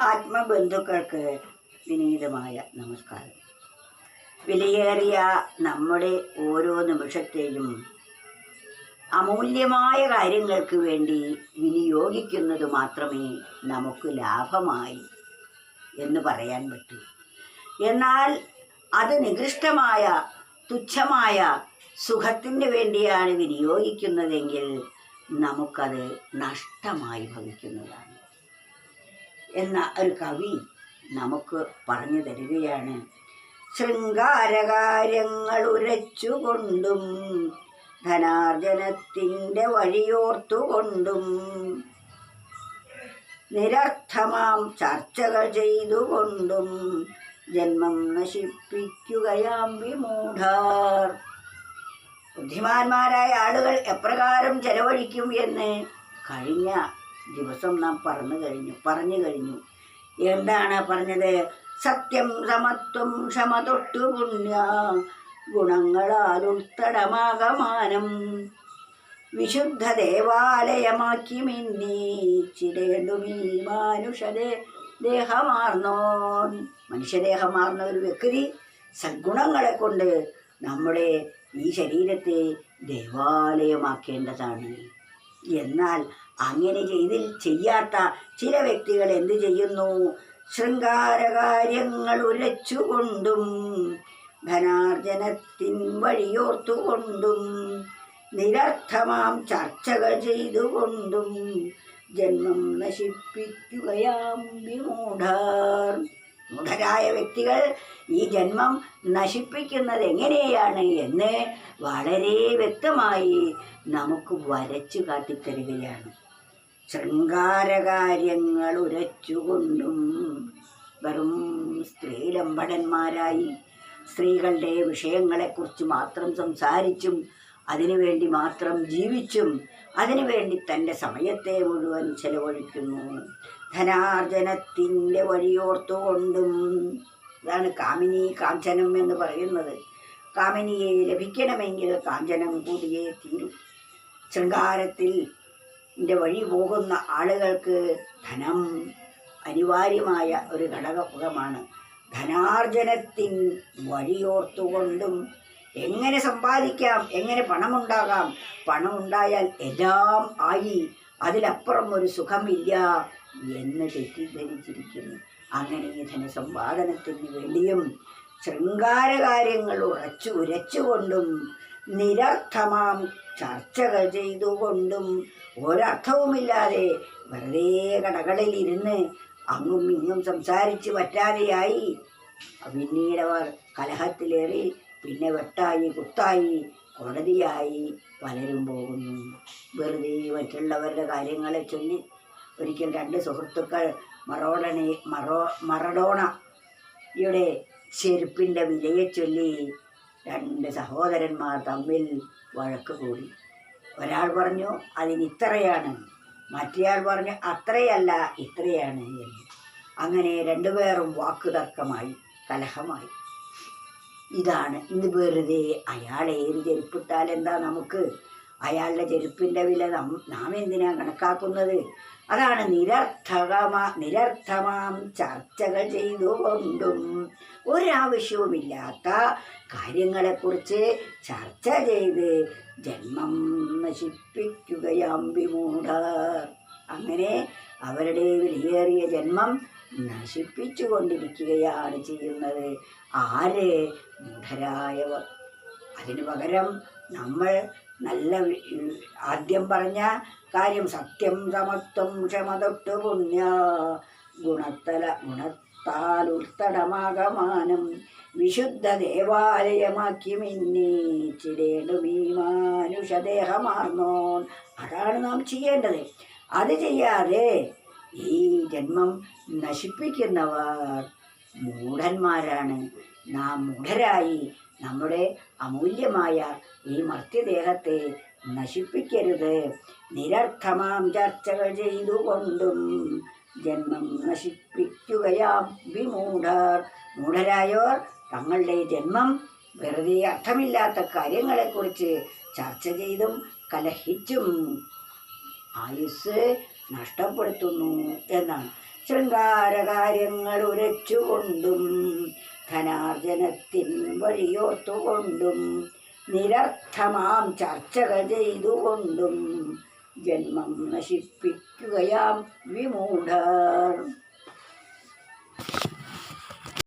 ആത്മബന്ധുക്കൾക്ക് വിനീതമായ നമസ്കാരം. വിലയേറിയ നമ്മുടെ ഓരോ നിമിഷത്തെയും അമൂല്യമായ കാര്യങ്ങൾക്ക് വേണ്ടി വിനിയോഗിക്കുന്നത് മാത്രമേ നമുക്ക് ലാഭമായി എന്ന് പറയാൻ പറ്റൂ. എന്നാൽ അത് നികൃഷ്ടമായ തുച്ഛമായ സുഖത്തിന് വേണ്ടിയാണ് വിനിയോഗിക്കുന്നതെങ്കിൽ നമുക്കത് നഷ്ടമായി ഭവിക്കുന്നതാണ്. എന്ന ഒരു കവി നമുക്ക് പറഞ്ഞു തരികയാണ്. ശൃംഗാരകാര്യങ്ങൾ ഉരച്ചുകൊണ്ടും ധനാർജനത്തിന്റെ വഴിയോർത്തുകൊണ്ടും നിരർത്ഥമാം ചർച്ചകൾ ചെയ്തുകൊണ്ടും ജന്മം നശിപ്പിക്കുകയാം വിമൂഢാർ. ബുദ്ധിമാന്മാരായ ആളുകൾ എപ്രകാരം ചെലവഴിക്കും എന്ന് കഴിഞ്ഞ ദിവസം നാം പറഞ്ഞു കഴിഞ്ഞു പറഞ്ഞു കഴിഞ്ഞു. എന്താണ് പറഞ്ഞത്? സത്യം സമത്വം ക്ഷമ തൊട്ടു പുണ്യ ഗുണങ്ങളാൽ ഉൾത്തടമാകമാനം വിശുദ്ധ ദേവാലയമാക്കി മിന്നി മിന്നിച്ചിടേണ്ടുമീ മാനുഷരെ ദേഹമാർന്നോൻ. മനുഷ്യദേഹമാർന്ന ഒരു വ്യക്തി സദ്ഗുണങ്ങളെ കൊണ്ട് നമ്മുടെ ഈ ശരീരത്തെ ദേവാലയമാക്കേണ്ടതാണ്. എന്നാൽ അങ്ങനെ ചെയ്തിൽ ചെയ്യാത്ത ചില വ്യക്തികൾ എന്തു ചെയ്യുന്നു? ശൃംഗാരകാര്യങ്ങൾ ഉരച്ചുകൊണ്ടും ധനാർജനത്തിൻ വഴിയോർത്തുകൊണ്ടും നിരർത്ഥമാം ചർച്ചകൾ ചെയ്തുകൊണ്ടും ജന്മം നശിപ്പിക്കുകയാം വിമൂഢർ. മൂഢരായ വ്യക്തികൾ ഈ ജന്മം നശിപ്പിക്കുന്നത് എങ്ങനെയാണ് എന്ന് വളരെ വ്യക്തമായി നമുക്ക് വരച്ചു കാട്ടിത്തരികയാണ്. ശൃംഗാരകാര്യങ്ങൾ ഉരച്ചുകൊണ്ടും വെറും സ്ത്രീലമ്പടന്മാരായി സ്ത്രീകളുടെ വിഷയങ്ങളെക്കുറിച്ച് മാത്രം സംസാരിച്ചും അതിനുവേണ്ടി മാത്രം ജീവിച്ചും അതിനുവേണ്ടി തന്റെ സമയത്തെ മുഴുവൻ ചെലവഴിക്കുന്നു. ധനാർജനത്തിന്റെ വഴിയോർത്തുകൊണ്ടും ഇതാണ് കാമിനി കാഞ്ചനം എന്ന് പറയുന്നത്. കാമിനിയെ ലഭിക്കണമെങ്കിൽ കാഞ്ചനം കൂടിയേ തീരും. ശൃംഗാരത്തിൽ വഴി പോകുന്ന ആളുകൾക്ക് ധനം അനിവാര്യമായ ഒരു ഘടകമാണ് ധനാർജനത്തിൻ വഴിയോർത്തുകൊണ്ടും എങ്ങനെ സമ്പാദിക്കാം എങ്ങനെ പണമുണ്ടാകാം പണമുണ്ടായാൽ എല്ലാം ആയി അതിലപ്പുറം ഒരു സുഖമില്ല എന്ന് തെറ്റിദ്ധരിച്ചിരിക്കുന്നു. അങ്ങനെ ഈ ധനസമ്പാദനത്തിന് വേണ്ടിയും ശൃംഗാരകാര്യങ്ങൾ ഉറച്ചു ഉരച്ചുകൊണ്ടും നിരർത്ഥമാം ചർച്ചകൾ ചെയ്തുകൊണ്ടും ഒരർത്ഥവുമില്ലാതെ വെറുതെ കടകളിൽ ഇരുന്ന് അങ്ങും ഇങ്ങും സംസാരിച്ച് പറ്റാതെയായി. പിന്നീട് അവർ കലഹത്തിലേറി പിന്നെ വെട്ടായി കുത്തായി കോടതിയായി പലരും പോകുന്നു. വെറുതെ മറ്റുള്ളവരുടെ കാര്യങ്ങളെ ചൊല്ലി ഒരിക്കൽ രണ്ട് സുഹൃത്തുക്കൾ മറോഡണി മറോ മറഡോണയുടെ ചെരുപ്പിന്റെ വിലയെ ചൊല്ലി രണ്ട് സഹോദരന്മാർ തമ്മിൽ വഴക്ക് കൂടി. ഒരാൾ പറഞ്ഞു അതിന് ഇത്രയാണ്. മറ്റേയാൾ പറഞ്ഞു അത്രയല്ല ഇത്രയാണ് എന്ന്. അങ്ങനെ രണ്ടുപേരും വാക്കുതർക്കമായി കലഹമായി. ഇതാണ് ഇന്ന് വെറുതെ അയാൾ ഏത് ചെരുപ്പിട്ടാൽ എന്താ നമുക്ക്? അയാളുടെ ചെരുപ്പിന്റെ വില നാം എന്തിനാണ് കണക്കാക്കുന്നത്? അതാണ് നിരർത്ഥകമ നിരർത്ഥമാം ചർച്ചകൾ ചെയ്തുകൊണ്ടും. ഒരാവശ്യവുമില്ലാത്ത കാര്യങ്ങളെക്കുറിച്ച് ചർച്ച ചെയ്ത് ജന്മം നശിപ്പിക്കുകയാം വിമൂഢ അങ്ങനെ അവരുടെ വിലയേറിയ ജന്മം നശിപ്പിച്ചു കൊണ്ടിരിക്കുകയാണ് ചെയ്യുന്നത്. ആര് മൂഢരായവർ? അതിനു പകരം നമ്മൾ നല്ല ആദ്യം പറഞ്ഞ കാര്യം സത്യം സമത്വം ക്ഷമ തൊട്ട് പുണ്യ. ഗുണത്തല ഗുണത്താൽ ഉത്തടമാകമാനം വിശുദ്ധ ദേവാലയമാക്കി മിന്നിച്ചിടേണ്ടു ഈ മാനുഷദേഹമാർന്നോൻ അതാണ് നാം ചെയ്യേണ്ടത്. അത് ചെയ്യാതെ ഈ ജന്മം നശിപ്പിക്കുന്നവർ മൂഢന്മാരാണ്. നാം മൂഢരായി നമ്മുടെ അമൂല്യമായ ഈ മർത്യദേഹത്തെ നശിപ്പിക്കരുത്. നിരർത്ഥമാം ചർച്ചകൾ ചെയ്തുകൊണ്ടും ജന്മം നശിപ്പിക്കുകയാം വിമൂഢർ. മൂഢരായവർ തങ്ങളുടെ ജന്മം വെറുതെ അർത്ഥമില്ലാത്ത കാര്യങ്ങളെക്കുറിച്ച് ചർച്ച ചെയ്തും കലഹിച്ചും ആയുസ് നഷ്ടപ്പെടുത്തുന്നു എന്നാണ്. ശൃംഗാരകാര്യങ്ങൾ ഉരച്ചുകൊണ്ടും ധനാർജനത്തിൻ വഴിയോർത്തുകൊണ്ടും നിരർത്ഥമാം ചർച്ചകൾ ചെയ്തുകൊണ്ടും ജന്മം നശിപ്പിക്കുകയാം വിമൂഢർ.